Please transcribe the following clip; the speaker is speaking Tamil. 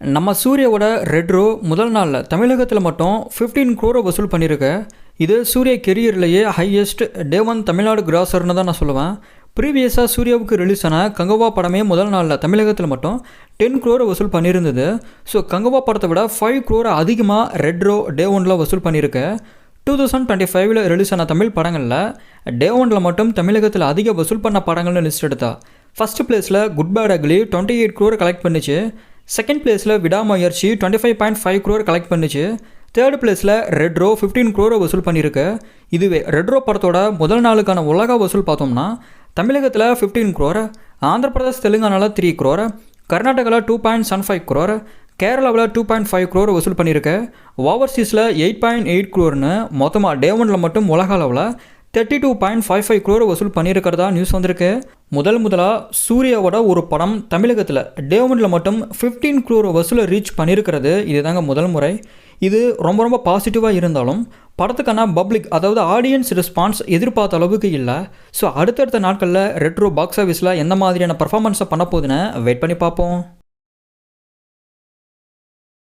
நம்ம சூர்யாவோட ரெட்ரோ முதல் நாளில் தமிழகத்தில் மட்டும் 15 க்ரோரை வசூல் பண்ணியிருக்க இது சூர்யா கெரியர்லேயே ஹையஸ்ட் டே ஒன் தமிழ்நாடு கிராசர்னு தான் நான் சொல்லுவேன். ப்ரீவியஸாக சூர்யாவுக்கு ரிலீஸ் ஆன கங்கவா படமே முதல் நாளில் தமிழகத்தில் மட்டும் டென் க்ரோரை வசூல் பண்ணியிருந்தது. ஸோ கங்கவா படத்தை விட ஃபைவ் க்ரோரை அதிகமாக ரெட்ரோ டே ஒனில் வசூல் பண்ணியிருக்கு. டூ தௌசண்ட் டுவெண்ட்டி ஃபைவ்ல ரிலீஸ் ஆன தமிழ் படங்களில் டே ஒனில் மட்டும் தமிழகத்தில் அதிக வசூல் பண்ண படங்கள்னு லிஸ்ட் எடுத்தா. ஃபஸ்ட் பிளேஸில் good bad ugly twenty eight crore collect பண்ணிச்சு. செகண்ட் பிளேஸில் Vidaamuyarchi twenty five point five crore collect பண்ணிச்சு தேர்ட் பிளேஸில் ரெட்ரோ ஃபிஃப்டீன் க்ரோரை வசூல் பண்ணியிருக்கு இதுவே ரெட்ரோ படத்தோட முதல் நாளுக்கான உலக வசூல் பார்த்தோம்னா தமிழகத்தில் ஃபிஃப்டீன் க்ரோர் ஆந்திர பிரதேஷ் தெலுங்கானாவில் த்ரீ க்ரோர் கர்நாடகாவில் two point seven five crore கேரளாவில் டூ பாயிண்ட் ஃபைவ் க்ரோர் வசூல் பண்ணியிருக்கு ஓவர்சீஸில் எயிட் பாயிண்ட் எயிட் க்ரோர்னு மொத்தமாக டே ஒனில் மட்டும் உலக அளவில் thirty two point five five crore வசூல் பண்ணியிருக்கிறதா நியூஸ் வந்திருக்கு. முதல் முதலாக சூர்யாவோட ஒரு படம் தமிழகத்தில் டேவனில் மட்டும் ஃபிஃப்டீன் குரோர் வசூலை ரீச் பண்ணியிருக்கிறது. இதுதாங்க முதல் முறை. இது ரொம்ப ரொம்ப பாசிட்டிவாக இருந்தாலும் படத்துக்கான பப்ளிக் அதாவது ஆடியன்ஸ் ரெஸ்பான்ஸ் எதிர்பார்த்த அளவுக்கு இல்லை. ஸோ அடுத்தடுத்த நாட்களில் ரெட்ரோ பாக்ஸ் ஆஃபீஸில் எந்த மாதிரியான பர்ஃபார்மன்ஸை பண்ண போகுதுன்னு வெயிட் பண்ணி பார்ப்போம்.